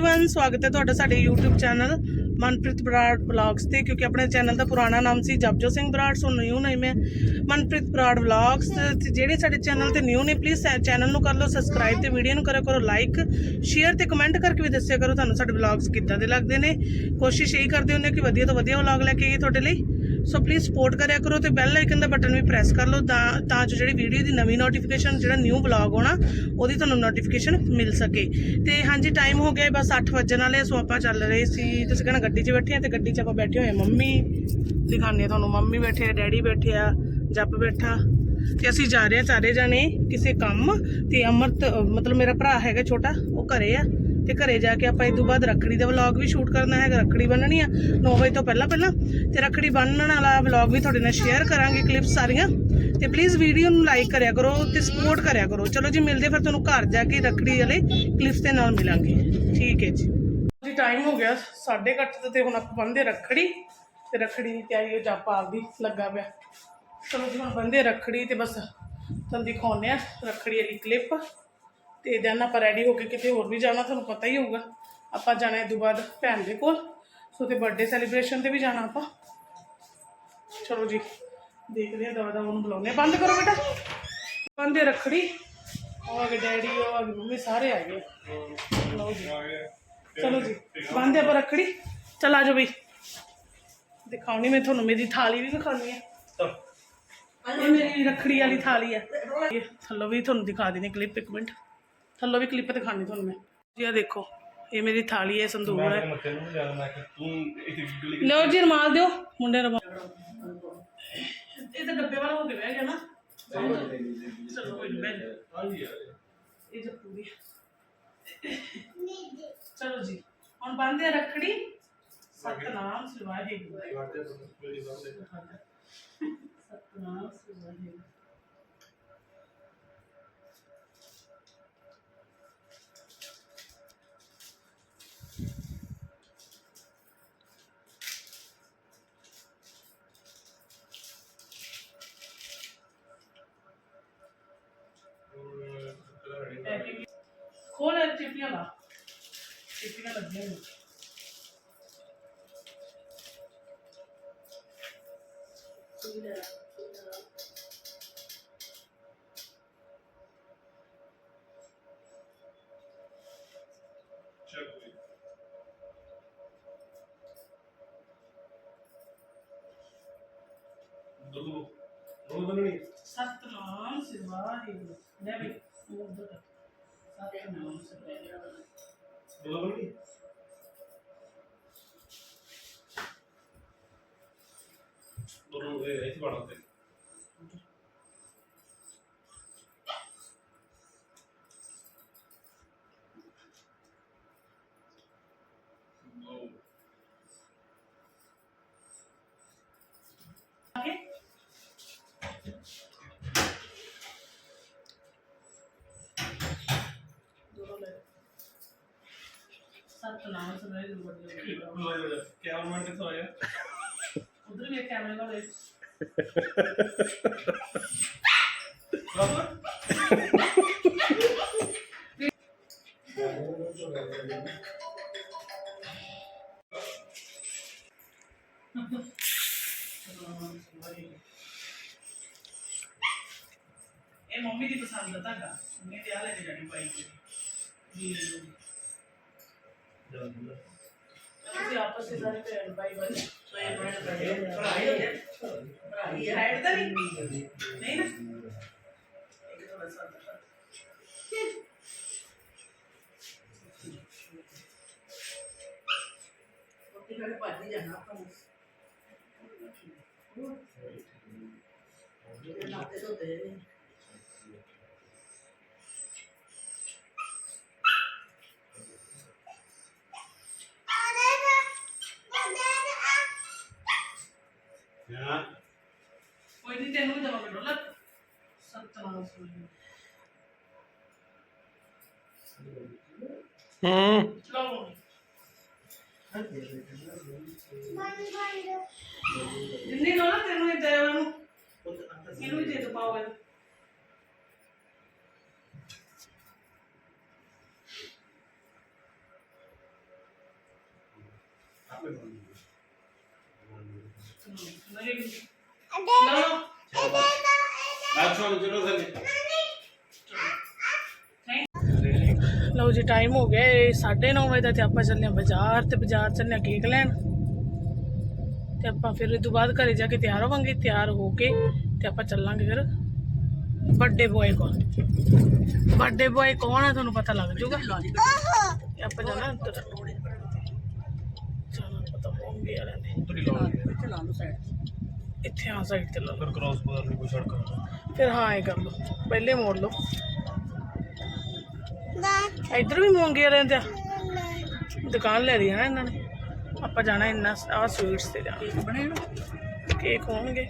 Everyone ਸਵਾਗਤ ਹੈ ਤੁਹਾਡਾ ਸਾਡੇ YouTube channel Manpreet Brar vlogs ਤੇ ਕਿਉਂਕਿ ਆਪਣੇ ਚੈਨਲ ਦਾ ਪੁਰਾਣਾ ਨਾਮ ਸੀ Japjo Singh Brar so new name ਹੈ ਮਨਪ੍ਰੀਤ ਬਰਾੜ ਵਲੌਗਸ ਤੇ ਜਿਹੜੇ ਸਾਡੇ ਚੈਨਲ ਤੇ ਨਿਊ ਨੇ ਪਲੀਜ਼ ਚੈਨਲ ਨੂੰ ਕਰ ਲਓ ਸਬਸਕ੍ਰਾਈਬ ਤੇ ਵੀਡੀਓ ਨੂੰ ਕਰਿਆ ਕਰੋ ਲਾਈਕ ਸ਼ੇਅਰ ਤੇ ਕਮੈਂਟ ਕਰਕੇ ਵੀ ਦੱਸਿਆ ਕਰੋ ਤੁਹਾਨੂੰ ਸਾਡੇ ਵਲੌਗਸ ਕਿੱਦਾਂ ਦੇ ਲੱਗਦੇ ਨੇ ਕੋਸ਼ਿਸ਼ ਇਹੀ ਕਰਦੇ ਹੁੰਦੇ ਕਿ ਵਧੀਆ ਤੋਂ ਵਧੀਆ ਵਲੌਗ ਲੈ ਕੇ ਆਈਏ ਤੁਹਾਡੇ ਲਈ ਸੋ ਪਲੀਜ਼ ਸਪੋਰਟ ਕਰਿਆ ਕਰੋ ਤੇ ਬੈਲ ਆਈਕਨ ਦਾ ਬਟਨ ਵੀ ਪ੍ਰੈਸ ਕਰ ਲਓ ਤਾਂ ਜੋ ਜਿਹੜੀ ਵੀਡੀਓ ਦੀ ਨਵੀਂ ਨੋਟੀਫਿਕੇਸ਼ਨ ਜਿਹੜਾ ਨਿਊ ਵਲੌਗ ਹੋਣਾ, ਉਹਦੀ ਤੁਹਾਨੂੰ ਨੋਟੀਫਿਕੇਸ਼ਨ ਮਿਲ ਸਕੇ। ਤੇ ਹਾਂਜੀ ਟਾਈਮ ਹੋ ਗਿਆ ਬਸ 8 ਵਜਣ ਵਾਲੇ ਸੋ ਆਪਾਂ ਚੱਲ ਰਹੇ ਸੀ, ਤੁਸੀਂ ਕਹਿੰਦਾ ਗੱਡੀ 'ਚ ਬੈਠੇ ਆ ਤੇ ਗੱਡੀ 'ਚ ਆਪਾਂ ਬੈਠੇ ਹੋਏ ਆ। ਮੰਮੀ ਦਿਖਾਣੇ ਤੁਹਾਨੂੰ, ਮੰਮੀ ਬੈਠੇ ਆ, ਡੈਡੀ ਬੈਠੇ ਆ, ਜੱਪ ਬੈਠਾ। ਤੇ ਅਸੀਂ ਜਾ ਰਹੇ ਆ ਸਾਰੇ ਜਾਣੇ ਕਿਸੇ ਕੰਮ, ਤੇ ਅਮਰਤ ਮਤਲਬ ਮੇਰਾ ਭਰਾ ਹੈਗਾ ਛੋਟਾ, ਉਹ ਘਰੇ ਆ। ਤੇ ਘਰੇ ਜਾ ਕੇ ਆਪਾਂ ਇਸ ਤੋਂ ਬਾਅਦ ਰੱਖੜੀ ਦਾ ਵਲੌਗ ਵੀ ਸ਼ੂਟ ਕਰਨਾ ਹੈਗਾ, ਰੱਖੜੀ ਬੰਨਣੀ ਆ 9 ਵਜੇ ਤੋਂ ਪਹਿਲਾਂ ਪਹਿਲਾਂ ਤੇ ਰੱਖੜੀ ਬੰਨਣ ਵਾਲਾ ਵਲੌਗ ਵੀ ਤੁਹਾਡੇ ਨਾਲ ਸ਼ੇਅਰ ਕਰਾਂਗੇ ਕਲਿੱਪਸ ਸਾਰੀਆਂ ਤੇ ਪਲੀਜ਼ ਵੀਡੀਓ ਨੂੰ ਲਾਈਕ ਕਰਿਆ ਕਰੋ ਤੇ ਸਪੋਰਟ ਕਰਿਆ ਕਰੋ। ਚਲੋ ਜੀ, ਮਿਲਦੇ ਫਿਰ ਤੁਹਾਨੂੰ ਘਰ ਜਾ ਕੇ ਰੱਖੜੀ ਵਾਲੇ ਕਲਿੱਪਸ ਦੇ ਨਾਲ ਮਿਲਾਂਗੇ। ਠੀਕ ਹੈ ਜੀ। ਜੀ ਟਾਈਮ ਹੋ ਗਿਆ 8:30 ਤੇ ਹੁਣ ਆਪਾਂ ਬੰਦੇ ਰੱਖੜੀ ਤੇ ਰੱਖੜੀ ਦੀ ਤਿਆਰੀ ਹੋ ਜਾਪਾ ਆਪਦੀ ਲੱਗਾ ਪਿਆ। ਚਲੋ ਜੀ, ਹੁਣ ਬੰਦੇ ਰੱਖੜੀ ਤੇ ਬਸ ਤੁਹਾਨੂੰ ਦਿਖਾਉਂਦੇ ਆ, ਰੱਖੜੀ ਵਾਲੀ ਕਲਿੱਪ ਤੇ ਦੈਨ ਆਪਾਂ ਰੈਡੀ ਹੋ ਕੇ ਕਿਤੇ ਹੋਰ ਵੀ ਜਾਣਾ ਤੁਹਾਨੂੰ ਪਤਾ ਹੀ ਹੋਊਗਾ ਆਪਾਂ ਜਾਣਾ ਇਹ ਤੋਂ ਬਾਅਦ ਭੈਣ ਦੇ ਕੋਲ ਸੋ ਤੇ ਬਰਥਡੇ ਸੈਲੀਬ੍ਰੇਸ਼ਨ ਤੇ ਵੀ ਜਾਣਾ ਆਪਾਂ ਚਲੋ ਜੀ ਦੇਖਦੇ ਆ ਦਵਾ ਦਵਾ ਉਹਨੂੰ ਬੁਲਾਉਂਦੇ ਆ ਬੰਦ ਕਰੋ ਬੇਟਾ ਬੰਦੇ ਰੱਖੜੀ ਉਹ ਆ ਗਏ ਡੈਡੀ ਉਹ ਆ ਗਏ ਮੰਮੀ ਸਾਰੇ ਆ ਗਏ ਲਓ ਜੀ ਚਲੋ ਜੀ ਬੰਦੇ ਆਪਾਂ ਰੱਖੜੀ ਚਲ ਆ ਜਾਓ ਬਈ ਦਿਖਾਉਣੀ ਮੈਂ ਤੁਹਾਨੂੰ ਮੇਰੀ ਥਾਲੀ ਵੀ ਦਿਖਾਉਣੀ ਹੈ ਇਹ ਮੇਰੀ ਰੱਖੜੀ ਵਾਲੀ ਥਾਲੀ ਹੈ ਇਹ ਥੱਲੋਂ ਵੀ ਤੁਹਾਨੂੰ ਦਿਖਾ ਦੇਣੀ ਕਲਿੱਪ ਇੱਕ ਮਿੰਟ ਥੱਲੋਂ ਵੀ ਕਲਿੱਪ ਦਿਖਾਣੀ ਤੁਹਾਨੂੰ ਮੈਂ ਜੀ ਆ ਦੇਖੋ ਇਹ ਮੇਰੀ ਥਾਲੀ ਹੈ ਸੰਦੂਕ ਹੈ ਮੱਥੇ ਨੂੰ ਜਾਣਾ ਮੈਂ ਕਿ ਤੂੰ ਇੱਥੇ ਗਲੀ ਲਓ ਜੀ ਰਮਾਲ ਦਿਓ ਮੁੰਡੇ ਰਮਾਲ ਇਹ ਤਾਂ ਡੱਬੇ ਵਾਲਾ ਹੋ ਕੇ ਬਹਿ ਗਿਆ ਨਾ ਚਲੋ ਕੋਈ ਨਹੀਂ ਬਹਿ ਜਾ ਹਾਂਜੀ ਇਹ ਜੋ ਪੂਰੀ ਚਲੋ ਜੀ ਹੁਣ ਬੰਦੇ ਰੱਖੜੀ ਸਤਨਾਮ ਸਿਵਾਏ ਸਤਨਾਮ ਸਿਵਾਏ ਖੋਲ ਇਹ ਚਿੱਪੀਆਂ ਲਾ ਚਿੱਪੀਆਂ ਲੱਗੀਆਂ ਨੇ ਦੋ ਸਤਨਾਮ ਸੁਣਾਈ ਦੂਰ ਕੈਮਰਾਮੈਨ ਕਿੱਥੋਂ ਆਇਆ ਉਧਰ ਵੀ ਕੈਮਰੇ ਵਾਲੇ ਇਹ ਮੰਮੀ ਦੀ ਪਸੰਦ ਦਾ ਧਾਗਾ। ਉਹਨੇ ਤੇ ਆ ਲੈ ਕੇ ਜਾਣੀ ਬਾਈਕ ਤੇ। जाना నిన్ను తిరుగు దేవను నిలువు చేదు పావాలి మరి ਲਓ ਜੀ ਟਾਈਮ ਹੋ ਗਿਆ 9:30 ਵਜੇ ਦਾ ਤੇ ਆਪਾਂ ਚੱਲੇ ਬਾਜ਼ਾਰ ਤੇ ਬਾਜ਼ਾਰ ਚੱਲੇ ਕੇਕ ਲੈਣ। ਤੇ ਆਪਾਂ ਫਿਰ ਇਹ ਤੋਂ ਬਾਅਦ ਘਰੇ ਜਾ ਕੇ ਤਿਆਰ ਹੋਵਾਂਗੇ, ਤਿਆਰ ਹੋ ਕੇ ਤੇ ਆਪਾਂ ਚੱਲਾਂਗੇ ਫਿਰ ਵੱਡੇ ਬॉय ਕੋਲ। ਵੱਡੇ ਬॉय ਕੌਣ ਹੈ ਤੁਹਾਨੂੰ ਪਤਾ ਲੱਗ ਜਾਊਗਾ? ਆਪਾਂ ਜਾਣਾ ਚਲੋ ਪਤਾ ਹੋਣਗੇ ਯਾਰ ਨੇ ਚਲਾ ਲਓ। ਸਾਈਡ ਇੱਥੇ ਆ ਸਾਈਡ ਤੇ ਲਾ ਲਓ। ਫਿਰ ਕ੍ਰਾਸ ਬਾਰ ਨਹੀਂ ਕੋਈ ਸੜਕ ਫਿਰ ਹਾਂ ਇਹ ਕਰ ਲਓ। ਪਹਿਲੇ ਮੋੜ ਲਓ। ਇੱਧਰ ਵੀ ਮੋਂਗੇ ਰਹਿੰਦੇ ਆ। ਦੁਕਾਨ ਲੈ ਲਈ ਹੈ ਨਾ ਇਹਨਾਂ ਨੇ। ਆਪਾਂ ਜਾਣਾ ਇੰਨਾ ਆ ਸਵੀਟਸ ਤੇ ਜਾਣਾ। ਬਣੇ ਨਾ? ਕੇਕ ਹੋਣਗੇ।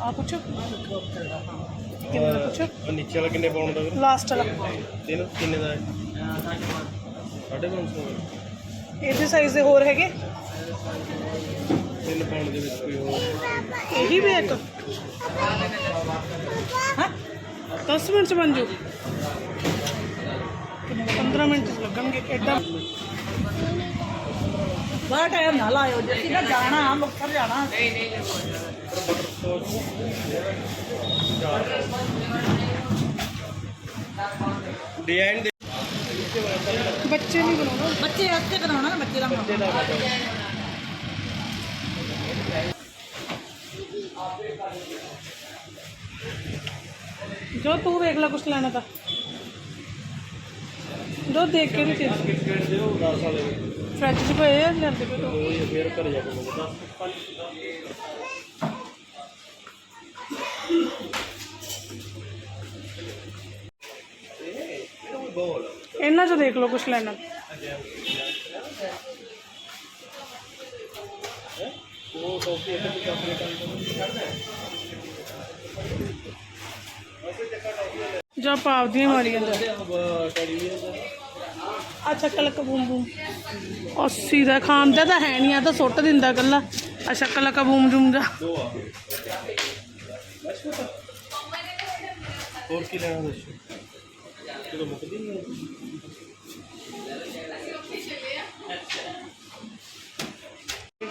ਆ ਪੁੱਛੋ। ਕਿੰਨਾ ਪੁੱਛੋ ਨੀਚੇ ਵਾਲਾ ਕਿੰਨੇ ਪਾਉਣ ਦਾ ਲਾਸਟ ਵਾਲਾ। ਕਿੰਨੇ ਦਾ ਹੈ? 550 ਇਹਦੇ ਸਾਈਜ਼ ਦੇ ਹੋਰ ਹੈਗੇ ਤਿੰਨ ਪਾਉਣ ਦੇ ਵਿੱਚ ਕੋਈ ਹੋਰ ਇਹੀ ਵੀ ਇੱਕ ਹਾਂ 10 ਮਿੰਟ ਚ ਬਣ ਜੂ 15 ਮਿੰਟ ਚ ਲੱਗਣਗੇ ਐਡਾ ਬਾਹਰ ਟਾਈਮ ਨਾ ਲਾਇਓ ਜੇ ਅਸੀਂ ਨਾ ਜਾਣਾ ਮੁਕਤਸਰ ਜਾਣਾ ਡਿਜ਼ਾਈਨ ਦੇ ਬੱਚੇ ਨਹੀਂ ਬਣਾਉਣਾ। ਬੱਚੇ ਉੱਥੇ ਕਰਾਉਣਾ ਨਾ ਬੱਚੇ ਦਾ ਮਾਮਾ ਜੋ ਤੂੰ ਵੇਖ ਲੈ ਕੁਛ ਲੈਣਾ ਤਾਂ। ਜੋ ਦੇਖ ਕੇ ਵੀ ਚੀਜ਼। ਕਿਟ ਦਿਓ 10 ਵਾਲੇ ਫ੍ਰਿਜ 'ਚ ਪਏ ਆ ਲੈਂਦੇ ਪਏ ਤੂੰ। ਉਹ ਹੀ ਫੇਰ ਘਰ ਜਾ ਕੇ ਮੰਗਦਾ 10 ਬੋਲ? ਇਹਨਾਂ 'ਚੋਂ ਦੇਖ ਲਓ ਕੁਛ ਲੈਣਾ। ਉਹ ਕਾਫੀ ਇੱਕ ਤੇ ਚਾਕਲੇਟ ਆਉਂਦਾ ਜੋ ਆਪਾਂ ਆਪਦੀਆਂ ਮਾਰੀ ਜਾਂਦਾ ਟੈਲੀਵਿਜ਼ਨ ਅੱਛਾ, ਕਲਕ ਬੂਮ ਬੂਮ। 80 ਦਾ ਖਾਂਦਾ ਤਾਂ ਹੈ ਨਹੀਂ, ਆ ਤਾਂ ਸੁੱਟ ਦਿੰਦਾ ਕੱਲਾ ਅੱਛਾ, ਕਲਕ ਬੂਮ ਜੂਮ ਦਾ। ਹੋਰ ਕੀ ਲੈਣਾ ਦੱਸੋ? ਚਲੋ ਮੁੱਕਦੀ ਨਹੀਂ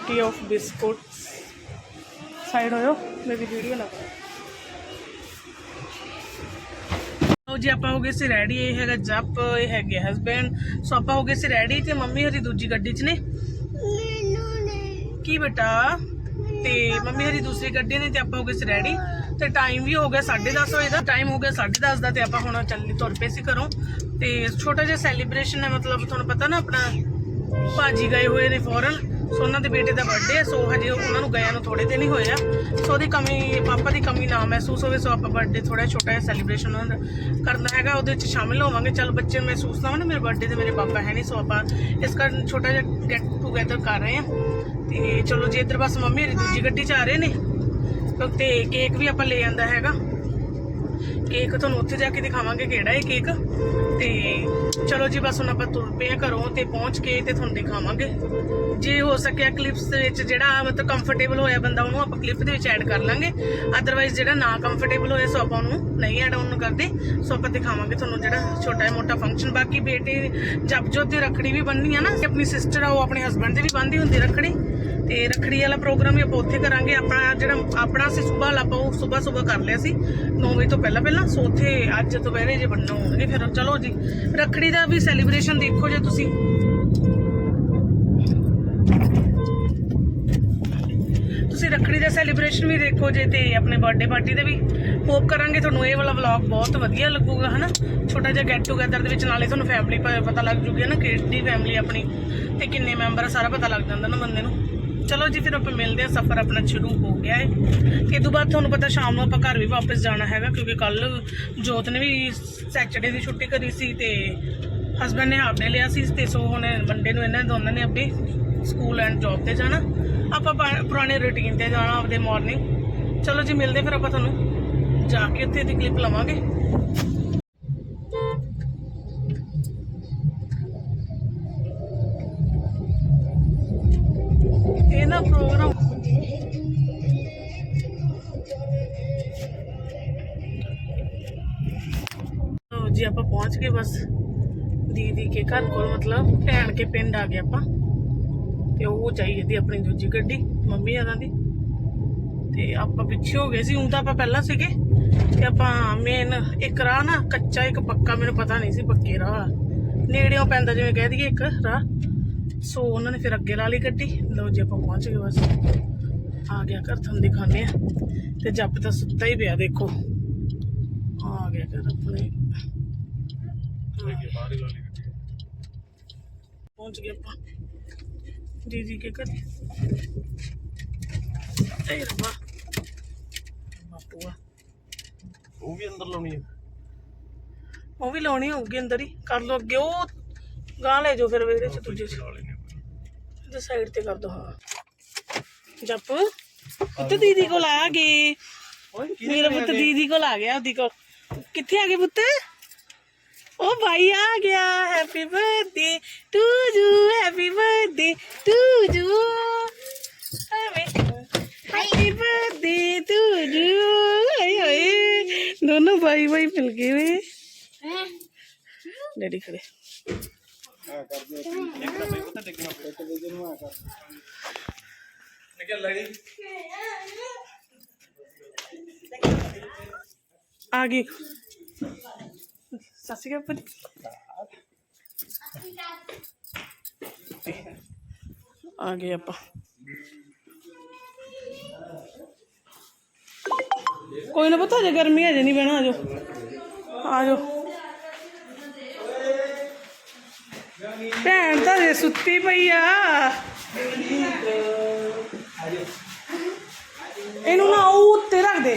ਟੀ ਆਫ ਬਿਸਕੁਟਸ ਸਾਈਡ ਹੋਇਓ ਮੇਰੀ ਵੀਡੀਓ ਨਾ ਕਰੋ ਲਓ ਜੀ ਆਪਾਂ ਹੋ ਗਏ ਸੀ ਰੈਡੀ ਇਹ ਹੈਗਾ ਜੱਪ ਇਹ ਹੈਗੇ ਹਸਬੈਂਡ ਸੋ ਆਪਾਂ ਹੋ ਗਏ ਸੀ ਰੈਡੀ ਤੇ ਮੰਮੀ ਹਰੀ ਦੂਜੀ ਗੱਡੀ 'ਚ ਨੇ। ਕੀ ਬੇਟਾ? ਤੇ ਮੰਮੀ ਹਰੀ ਦੂਸਰੀ ਗੱਡੀ ਨੇ ਤੇ ਆਪਾਂ ਹੋ ਗਏ ਸੀ ਰੈਡੀ ਤੇ ਟਾਈਮ ਵੀ ਹੋ ਗਿਆ 10:30 ਵਜੇ ਦਾ। ਟਾਈਮ ਹੋ ਗਿਆ 10:30 ਦਾ ਤੇ ਆਪਾਂ ਹੁਣ ਚੱਲੀ ਤੁਰ ਪਏ ਸੀ ਘਰੋਂ। ਤੇ ਛੋਟਾ ਜਿਹਾ ਸੈਲੀਬ੍ਰੇਸ਼ਨ ਹੈ, ਮਤਲਬ ਤੁਹਾਨੂੰ ਪਤਾ ਨਾ ਆਪਣਾ, ਭਾਜੀ ਗਏ ਹੋਏ ਨੇ ਫੋਰਨ ਸੋ ਉਹਨਾਂ ਦੇ ਬੇਟੇ ਦਾ ਬਰਥਡੇ ਸੋ ਹਜੇ ਉਹਨਾਂ ਨੂੰ ਗਿਆ ਨੂੰ ਥੋੜੇ ਦਿਨ ਹੀ ਹੋਏ ਆ। ਸੋ ਉਹਦੀ ਕਮੀ, ਪਾਪਾ ਦੀ ਕਮੀ ਨਾ ਮਹਿਸੂਸ ਹੋਵੇ, ਸੋ ਆਪਾਂ ਬਰਥਡੇ ਥੋੜਾ ਛੋਟਾ ਜਿਹਾ ਸੈਲੀਬ੍ਰੇਸ਼ਨ ਕਰਨਾ ਹੈਗਾ, ਉਹਦੇ ਵਿੱਚ ਸ਼ਾਮਿਲ ਹੋਵਾਂਗੇ। ਚਲ ਬੱਚੇ ਮਹਿਸੂਸ ਨਾ ਹੋਵੇ ਨਾ ਮੇਰੇ ਬਰਥਡੇ ਤੇ ਮੇਰੇ ਪਾਪਾ ਹੈ ਨਹੀਂ, ਸੋ ਆਪਾਂ ਇਸ ਕਾਰਨ ਛੋਟਾ ਜਿਹਾ ਗੈਟ ਟੂਗੇਦਰ ਕਰ ਰਹੇ ਆ ਤੇ ਚਲੋ ਜੀ ਇੱਧਰ ਬਸ ਮੰਮੀ ਹਰੀ ਦੂਜੀ ਗੱਡੀ 'ਚ ਆ ਰਹੇ ਨੇ ਤੇ ਕੇਕ ਵੀ ਆਪਾਂ ਲੈ ਆਂਦਾ ਹੈਗਾ। ਕੇਕ ਤੁਹਾਨੂੰ ਉੱਥੇ ਜਾ ਕੇ ਦਿਖਾਵਾਂਗੇ ਕਿਹੜਾ ਹੈ ਕੇਕ। ਤੇ ਚਲੋ ਜੀ, ਬਸ ਹੁਣ ਆਪਾਂ ਤੁਰ ਪਏ ਆ ਘਰੋਂ ਤੇ ਪਹੁੰਚ ਕੇ ਤੇ ਤੁਹਾਨੂੰ ਦਿਖਾਵਾਂਗੇ। ਜੇ ਹੋ ਸਕਿਆ ਕਲਿੱਪਸ ਦੇ ਵਿੱਚ ਜਿਹੜਾ ਮਤਲਬ ਕੰਫਰਟੇਬਲ ਹੋਇਆ ਬੰਦਾ, ਉਹਨੂੰ ਆਪਾਂ ਕਲਿੱਪ ਦੇ ਵਿੱਚ ਐਡ ਕਰ ਲਾਂਗੇ। ਅਦਰਵਾਈਜ਼ ਜਿਹੜਾ ਨਾ ਕੰਫਰਟੇਬਲ ਹੋਇਆ, ਸੋ ਆਪਾਂ ਉਹਨੂੰ ਨਹੀਂ ਐਡ ਆਨ ਕਰਦੇ। ਸੋ ਆਪਾਂ ਦਿਖਾਵਾਂਗੇ ਤੁਹਾਨੂੰ ਜਿਹੜਾ ਛੋਟਾ ਜਿਹਾ ਮੋਟਾ ਫੰਕਸ਼ਨ ਬਾਕੀ ਬੇਟੇ ਜਪਜੋਤ ਦੀ ਰੱਖੜੀ ਵੀ ਬੰਨਣੀ ਆ ਨਾ ਤੇ ਆਪਣੀ ਸਿਸਟਰ ਆ, ਉਹ ਆਪਣੇ ਹਸਬੰਡ ਦੇ ਵੀ ਬੰਨ੍ਹਦੀ ਹੁੰਦੀ ਰੱਖੜੀ। ਤੇ ਰੱਖੜੀ ਵਾਲਾ ਪ੍ਰੋਗਰਾਮ ਵੀ ਆਪਾਂ ਉੱਥੇ ਕਰਾਂਗੇ। ਆਪਣਾ ਜਿਹੜਾ ਆਪਣਾ ਸੀ ਸਵੇਰ ਵਾਲਾ ਆਪਾਂ ਉਹ ਸਵੇਰ ਸਵੇਰ ਕਰ ਲਿਆ ਸੀ। 9 ਵਜੇ ਤੋਂ ਪਹਿਲਾਂ ਪਹਿਲਾਂ। ਸੋ ਉੱਥੇ ਅੱਜ ਦੁਪਹਿਰੇ ਜੇ ਬੰਨ੍ਹਣਾ ਹੋਣਗੇ ਫਿਰ ਚਲੋ ਜੀ। ਰੱਖੜੀ ਦਾ ਵੀ ਸੈਲੀਬ੍ਰੇਸ਼ਨ ਦੇਖੋ ਜੇ ਤੁਸੀਂ। ਤੁਸੀਂ ਰੱਖੜੀ ਦਾ ਸੈਲੀਬ੍ਰੇਸ਼ਨ ਵੀ ਦੇਖੋ ਜੇ ਤੇ ਆਪਣੇ ਬਰਥਡੇ ਪਾਰਟੀ ਦਾ ਵੀ। ਹੋਪ ਕਰਾਂਗੇ ਤੁਹਾਨੂੰ ਇਹ ਵਾਲਾ ਵਲੌਗ ਬਹੁਤ ਵਧੀਆ ਲੱਗੂਗਾ, ਹਨਾ? ਛੋਟਾ ਜਿਹਾ ਗੈਟ ਟੂਗੇਦਰ ਦੇ ਵਿੱਚ ਨਾਲੇ ਤੁਹਾਨੂੰ ਫੈਮਿਲੀ ਪਤਾ ਲੱਗ ਜੂਗੀ ਨਾ ਕਿਹੜੀ ਫੈਮਿਲੀ ਆਪਣੀ ਤੇ ਕਿੰਨੇ ਮੈਂਬਰ ਆ, ਸਾਰਾ ਪਤਾ ਲੱਗ ਜਾਂਦਾ ਨਾ ਬੰਦੇ ਨੂੰ। ਚਲੋ ਜੀ, ਫਿਰ ਆਪਾਂ ਮਿਲਦੇ ਆ ਸਫ਼ਰ ਆਪਣਾ ਸ਼ੁਰੂ ਹੋ ਗਿਆ ਹੈ। ਇਹ ਤੋਂ ਬਾਅਦ ਤੁਹਾਨੂੰ ਪਤਾ ਸ਼ਾਮ ਨੂੰ ਆਪਾਂ ਘਰ ਵੀ ਵਾਪਸ ਜਾਣਾ ਹੈਗਾ, ਕਿਉਂਕਿ ਕੱਲ ਜੋਤ ਨੇ ਵੀ ਸੈਚਰਡੇ ਦੀ ਛੁੱਟੀ ਕਰੀ ਸੀ ਤੇ ਹਸਬੰਡ ਨੇ ਹਾਫ ਲਿਆ ਸੀ, ਤੇ ਸੋ ਹੁਣ ਮੰਡੇ ਨੂੰ ਇਹਨਾਂ ਦੋਨਾਂ ਨੇ ਅੱਗੇ ਸਕੂਲ ਐਂਡ ਜੌਬ ਤੇ ਜਾਣਾ। ਆਪਾਂ ਪਾ- ਪੁਰਾਣੇ ਰੁਟੀਨ ਤੇ ਜਾਣਾ ਆਪਦੇ ਮਾਰਨਿੰਗ ਚਲੋ ਜੀ, ਮਿਲਦੇ ਫਿਰ ਆਪਾਂ ਤੁਹਾਨੂੰ। ਜਾ ਕੇ ਉੱਥੇ ਦੀ ਕਲਿੱਪ ਲਵਾਂਗੇ। ਜੀ ਆਪਾਂ ਪਹੁੰਚ ਗਏ ਬਸ। ਦੀਦੀ ਕੇ ਘਰ ਕੋਲ, ਮਤਲਬ ਭੈਣ ਕੇ ਪਿੰਡ ਆ ਗਏ ਆਪਾਂ। ਤੇ ਉਹ ਚਾਹੀਦੀ ਆਪਣੀ ਦੂਜੀ ਗੱਡੀ, ਮੰਮੀ ਆਰਾਂ ਦੀ। ਤੇ ਆਪਾਂ ਪਿੱਛੇ ਹੋ ਗਏ ਸੀ, ਹੁਣ ਤਾਂ ਆਪਾਂ ਪਹਿਲਾਂ ਸੀਗੇ। ਤੇ ਆਪਾਂ ਮੇਨ ਇੱਕ ਰਾਹ ਨਾ, ਕੱਚਾ ਇੱਕ ਪੱਕਾ, ਮੈਨੂੰ ਪਤਾ ਨਹੀਂ ਸੀ ਪੱਕੇ ਰਾਹ। ਵਾਲਾ। ਨੇੜਿਓਂ ਪੈਂਦਾ ਜਿਵੇਂ ਕਹਿ ਦਈਏ ਇੱਕ ਰਾਹ। ਸੋ ਉਹਨਾਂ ਨੇ ਫਿਰ ਅੱਗੇ ਲਾ ਲਈ ਗੱਡੀ। ਲਓ ਜੀ, ਆਪਾਂ ਪਹੁੰਚ ਗਏ ਬਸ। ਆ ਗਿਆ ਘਰ, ਤੁਹਾਨੂੰ ਦਿਖਾਉਂਦੇ ਆ ਤੇ ਜੱਪ ਤਾਂ ਸੁੱਤਾ ਹੀ ਪਿਆ, ਦੇਖੋ। ਆ ਗਿਆ ਘਰ ਆਪਣੇ। ਪਹੁੰਚ ਗਏ ਆਪਾਂ ਦੀਦੀ ਕੇ ਘਰ ਏ ਰੱਬਾ ਬਾਪੂਆ ਉਹ ਵੀ ਅੰਦਰ ਲਾਉਣੀ ਹੈ ਉਹ ਵੀ ਲਾਉਣੀ ਹੋਊਗੀ ਅੰਦਰ ਹੀ ਕਰ ਲਓ ਅੱਗੇ ਉਹ ਗਾਂ ਲੈ ਜਾਓ ਫਿਰ ਵਿਹੜੇ ਚ ਦੂਜੇ ਚ ਤੇ ਸਾਈਡ ਤੇ ਕਰ ਦੋ ਹਾਂ ਜੱਪ ਪੁੱਤ ਦੀਦੀ ਕੋਲ ਆ ਗਏ ਮੇਰਾ ਪੁੱਤ ਦੀਦੀ ਕੋਲ ਆ ਗਿਆ ਉਹਦੀ ਕੋਲ ਕਿੱਥੇ ਆ ਗਏ ਪੁੱਤ ओ भाई आ गया। Happy birthday to you happy birthday to you happy birthday to you दोनों भाई भाई मिल गए हुए। डैडी खड़े आगे। ਸਤਿ ਸ਼੍ਰੀ ਅਕਾਲ ਪੁੱਤ। ਆ ਗਏ ਆਪਾਂ ਕੋਈ ਨਾ ਪਤਾ ਜੇ ਗਰਮੀ ਅਜੇ ਨਹੀਂ ਬਹਿਣਾ, ਆਜੋ। ਆਜੋ। ਭੈਣ ਤਾਂ ਜੇ ਸੁੱਤੀ ਪਈ ਆ। ਇਹਨੂੰ ਨਾ ਉਹ ਉੱਤੇ ਰੱਖ ਦੇ।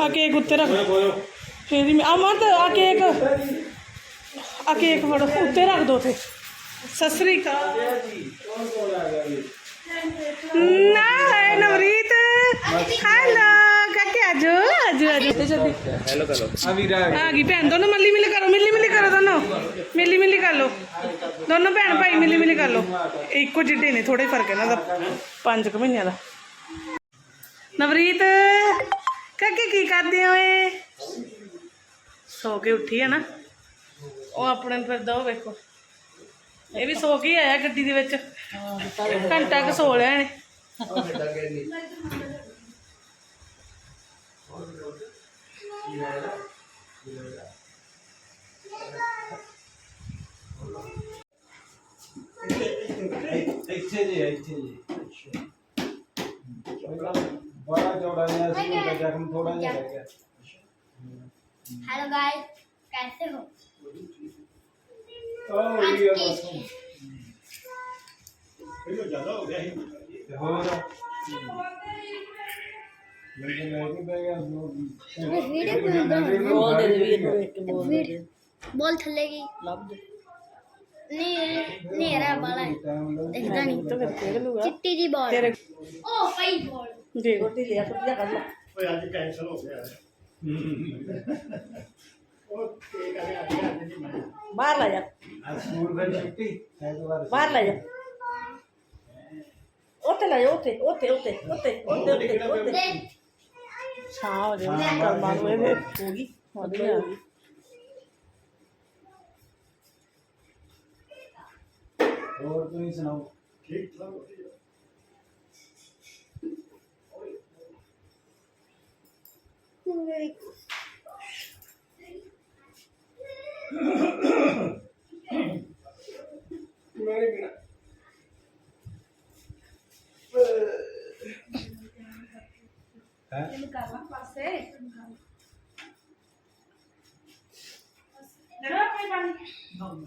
ਆ ਕੇਕ ਉੱਤੇ ਰੱਖ ਫੇਰ फिर में अमर तो आके एक आके एक बड़ो उत्ते रख दो थे ससरी का ना है नवरीत। हेलो, काके, आजो आजो आजो। हेलो करो हाँ की बहन दोनों मिली मिली करो, मिली मिली करो दोनों। मिली मिली कर लो। दोनों बहन भाई, मिली मिली कर लो। एको जिड्डे ने, थोड़े फ़र्क है ना मतलब पाँच क महीने का नवरीत, काके, की करदे होए ਸੋ ਕੇ ਉੱਠੀ ਹੈ ਨਾ, ਉਹ ਆਪਣੇ ਨੂੰ ਫਿਰਦਾ, ਉਹ ਵੇਖੋ। ਇਹ ਵੀ ਸੋ ਕੇ ਆਇਆ ਗੱਡੀ ਦੇ ਵਿੱਚ। ਘੰਟਾ ਕੁ ਸੋ ਲਿਆ ਇਹਨੇ। ਇੱਥੇ ਜੀ ਇੱਥੇ ਜੀ। ਬੜਾ ਚੌੜਾ ਜਿਹਾ ਸੀ ਜ਼ਖਮ ਥੋੜਾ ਜਿਹਾ ਰਹਿ ਗਿਆ। हेलो गाइस कैसे हो? तो बोल थलेगी नहीं नहीं रहा बड़ा है। देखता नहीं। तो फिर देख लूँगा। चिट्टी जी बॉल ओ बॉल देखो तो लिया कर लो। आज कैंसिल हो गया है। ਬਾਹਰ ਲੈ ਜਾ। ਸਕੂਲ ਵਿੱਚ ਛੁੱਟੀ ਐਤਵਾਰ ਬਾਹਰ ਲੈ ਜਾ। ਉੱਥੇ ਲੈ ਜਾ ਉੱਥੇ ਉੱਥੇ ਉੱਥੇ ਉੱਥੇ ਉੱਥੇ ਉੱਥੇ ਉੱਥੇ। ਛਾਂ ਹੋ ਜਾਵੇ ਕਰਮਾਂ ਨੂੰ। ਇਹਦੇ ਹੋ ਗਈ ਵਧੀਆ ਹੋਰ ਤੁਸੀਂ ਸੁਣਾਓ? Não, não.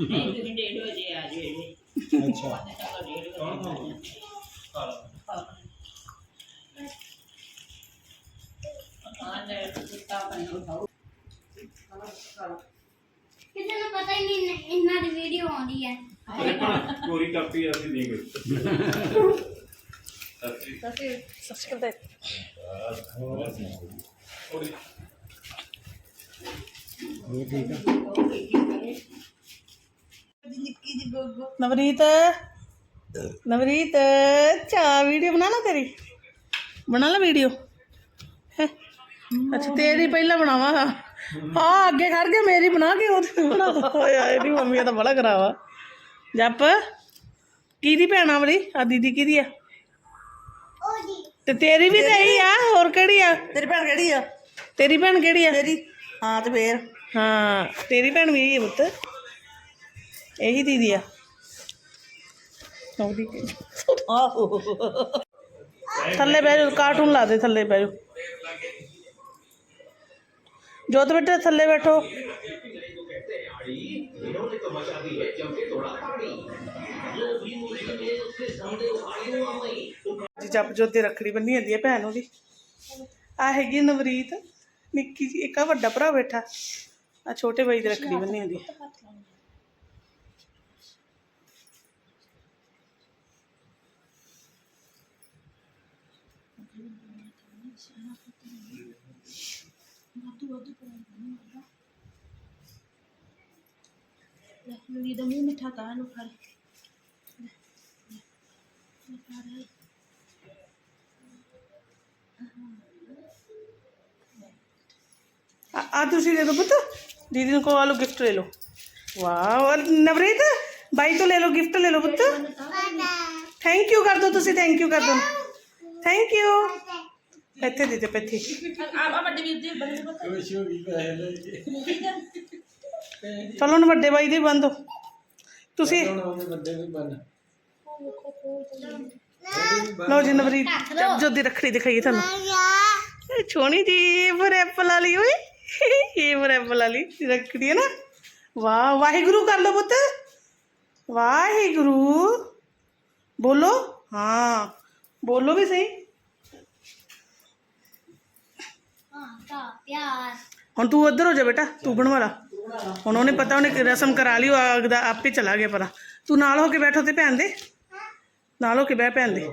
ਨਹੀਂ ਤੁਸੀਂ 1:30 ਵਜੇ ਆ ਜਾਈਏ ਅੱਛਾ ਚਲੋ 1:30 ਵਜੇ ਆ ਜਾਵਾਂਗੇ ਆਨੇ ਕੁੱਤਾ ਬਣਾਉ ਖਾਓ ਕਿਸੇ ਨੂੰ ਪਤਾ ਹੀ ਨਹੀਂ ਇਨ- ਇਹਨਾਂ ਦੀ ਵੀਡੀਓ ਆਉਂਦੀ ਹੈ ਪੂਰੀ ਕਾਪੀ ਅਸੀਂ ਨਹੀਂ ਗਏ ਸਬਸਕ੍ਰਾਈਬ ਉਹ ਠੀਕ ਆ ਨਵਰੀਤ ਨਵਰੀਤ ਚਾ ਵੀਡੀਓ ਬਣਾ ਲਾ ਤੇਰੀ। ਬਣਾ ਲਾ ਵੀਡੀਓ। ਹੈਂ? ਅੱਛਾ ਤੇਰੀ ਪਹਿਲਾਂ ਬਣਾਵਾ। ਆ ਅੱਗੇ ਖੜ ਕੇ ਮੇਰੀ ਬਣਾ ਕੇ ਉਹ ਬਣਾ ਓਏ ਆਏ ਦੀ ਮੰਮੀ ਤਾਂ ਬੜਾ ਕਰਾਵਾ ਜੱਪ ਕਿਹਦੀ ਭੈਣਾ ਵਾਲੀ ਆ ਦੀਦੀ ਕਿਹਦੀ ਆ? ਤੇ ਤੇਰੀ ਵੀ ਇਹੀ ਆ ਹੋਰ ਕਿਹੜੀ ਆ? ਤੇਰੀ ਭੈਣ ਕਿਹੜੀ ਆ? ਤੇਰੀ ਭੈਣ ਕਿਹੜੀ ਆ? ਤੇਰੀ ਹਾਂ ਤੇ ਫੇਰ? ਹਾਂ ਤੇਰੀ ਭੈਣ ਵੀ ਹੈ ਪੁੱਤ। ਇਹੀ ਦੀਦੀ ਆ। ਉਹਦੀ ਆਹੋ। ਥੱਲੇ ਬਹਿ ਜਾਓ ਕਾਰਟੂਨ ਲਾ ਦੇ ਥੱਲੇ ਬਹਿ ਜਾਓ। ਜੋਤ ਬੇਟੇ ਥੱਲੇ ਬੈਠੋ। ਜੀ ਜਪ ਜੋਤ ਦੀ ਰੱਖੜੀ ਬੰਨੀ ਜਾਂਦੀ ਹੈ ਭੈਣ ਉਹਦੀ। ਆ ਹੈਗੀ ਨਵਰੀਤ ਨਿੱਕੀ ਜੀ ਇੱਕ ਆ ਵੱਡਾ ਭਰਾ ਬੈਠਾ। ਆ ਛੋਟੇ ਬਾਈ ਦੀ ਰੱਖੜੀ ਬੰਨੀ ਜਾਂਦੀ ਹੈ मीठा मुँह मीठा कहा नुखार आतुषी ले पुत दीदी को आलो गिफ्ट ले लो। वाह और नवरीत भाई तो ले लो गिफ्ट ले लो पुत थैंक यू कर दो तुसी थैंक यू कर दो। थैंक यू पैथे दीजिए पैथे। ਚਲੋ ਹੁਣ ਵੱਡੇ ਬਾਈ ਦੇ ਬੰਦ ਤੁਸੀਂ ਹੁਣ ਉਹਦੇ ਵੱਡੇ ਵੀ ਬਣ ਲਓ ਜੀ ਨਵਰੀਤ ਜਬ ਜੋ ਦੀ ਰੱਖੜੀ ਦਿਖਾਈਏ ਤੁਹਾਨੂੰ ਇਹ ਛੋਣੀ ਜੀ ਫਰ ਐਪਲ ਵਾਲੀ ਓਏ ਇਹ ਫਰ ਐਪਲ ਵਾਲੀ ਰੱਖੜੀ ਹੈ ਨਾ ਵਾਹ ਵਾਹਿਗੁਰੂ ਕਰ ਲਓ ਪੁੱਤ ਵਾਹਿਗੁਰੂ ਬੋਲੋ ਹਾਂ ਬੋਲੋ ਵੀ ਸਹੀ ਹਾਂ और तू उधर हो जा बेटा तू वाला। ला उन्होंने पता उन्हें रस्म करा ली अगदा ही चला गया पर तू नाल होके बैठो तो भैन दे। नाल होके बह भैन दे।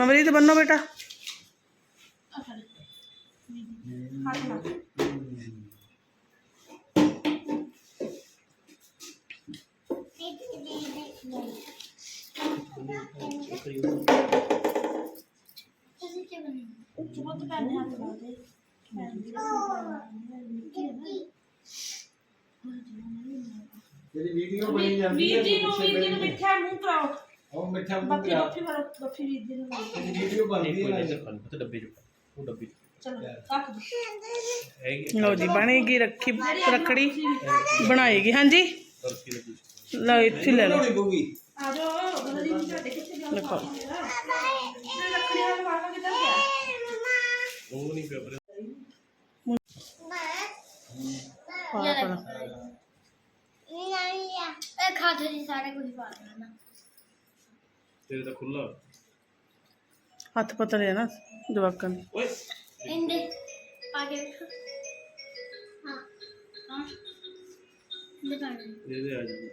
नवरीत बनो बेटा। Thank you. ਬਣੇ ਬਹੁਤ ਪੈਣੇ ਹੱਥ ਲਾ ਦੇ ਜਿਹੜੀ ਵੀਡੀਓ ਬਣੀ ਜਾਂਦੀ ਹੈ ਵੀਰ ਜੀ ਨੂੰ ਵੀਰ ਜੀ ਨੂੰ ਮਿੱਠਾ ਮੂੰਹ ਕਰਾਓ ਉਹ ਮਿੱਠਾ ਮੂੰਹ ਬੱਫੀ ਕਰਾ ਬੱਫੀ ਵਾਲਾ ਬੱਫੀ ਵੀਰ ਜੀ ਨੂੰ ਲਾਓ। ਜਿਹੜੀ ਵੀਡੀਓ ਬਣਦੀ ਹੈ ਪਤਾ ਡੱਬੇ ਚ ਉਹ ਡੱਬੇ ਚ ਚਲੋ ਰੱਖ ਦੋ ਹੈਗੀ ਲਓ ਜੀ ਬਣੇਗੀ ਰੱਖੀ ਰੱਖੜੀ ਬਣਾਏਗੀ ਹਾਂਜੀ ਤਰਸੀ ਦੇ ਕੁਝ ਲਓ ਇੱਥੇ ਲੈ ਲਓ ਬਣਾਉਣੀ ਪਊਗੀ ਆ ਜਾਓ ਉਹਨਾਂ ਦੀ ਤੁਹਾਡੇ ਕਿੱਥੇ ਗਿਆ ਲਿਖੋ ਤੇ ਲੱਕੜੀ ਵਾਲਾ ਵਾਲਾ ਕਿੱਧਰ ਗਿਆ ਉਹ ਨਹੀਂ ਪਿਆ ਪਰ ਪਾ ਪਾ ਇਹ ਖਾਤੇ ਜੀ ਸਾਰੇ ਕੁਝ ਪਾ ਦੇਣਾ ਤੇਰੇ ਤਾਂ ਖੁੱਲਾ ਹੱਥ ਪਤਾ ਲਿਆ ਨਾ ਜਵਾਕਾਂ ਦੇ ਓਏ ਇੰਦੇ ਪਾ ਕੇ ਵੇਖੋ। ਹਾਂ ਹਾਂ ਦਿਖਾ ਦੇ ਇਹਦੇ ਆ ਜੀ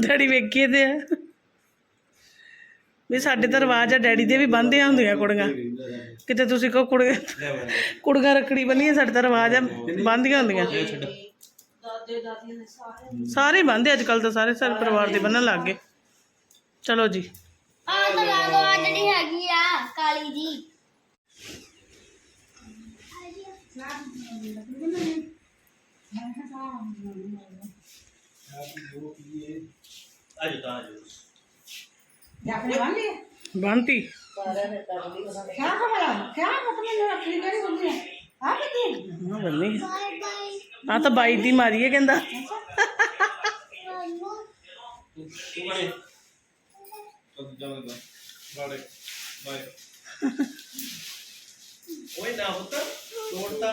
ਡੈਡੀ ਵੇਖੀਏ ਤੇ ਆ। ਵੀ ਸਾਡੇ ਤਾਂ ਰਿਵਾਜ ਆ ਡੈਡੀ ਦੇ ਵੀ ਬੰਨ੍ਹਦੀਆਂ ਹੁੰਦੀਆਂ ਕੁੜੀਆਂ। ਕਿਤੇ ਤੁਸੀਂ ਕਹੋ ਕੁੜੀਆਂ ਕੁੜੀਆਂ ਰੱਖੜੀ ਬੰਨੀਆਂ ਸਾਡੇ ਤਾਂ ਰਿਵਾਜ ਆ ਬੰਨ੍ਹਦੀਆਂ ਹੁੰਦੀਆਂ। ਸਾਰੇ ਬੰਨ੍ਹਦੇ ਅੱਜ ਕੱਲ ਤਾਂ ਸਾਰੇ ਸਾਰੇ ਪਰਿਵਾਰ ਦੇ ਬੰਨਣ ਲੱਗ ਗਏ। ਚਲੋ ਜੀ। ਆ ਤਾਂ ਲਾ ਦੋ ਆ ਜਿਹੜੀ ਹੈਗੀ ਆ ਕਾਲੀ ਜੀ। ਆ ਜਾ ਤਾਂ ਆ ਜਾ ਆ? ਕਿਤੇ ਹਾਂ ਬੰਨੀ ਬਾਏ ਬਾਏ ਆ? ਤਾਂ ਬਾਈ ਦੀ ਮਾਰੀ ਹੈ ਕਹਿੰਦਾ ਤੂੰ ਕਰੇ ਤੂੰ ਜਾਵੇਂਗਾ ਬਾੜੇ ਬਾਏ ਓਏ ਨਾ ਪੁੱਤ ਤੋੜਤਾ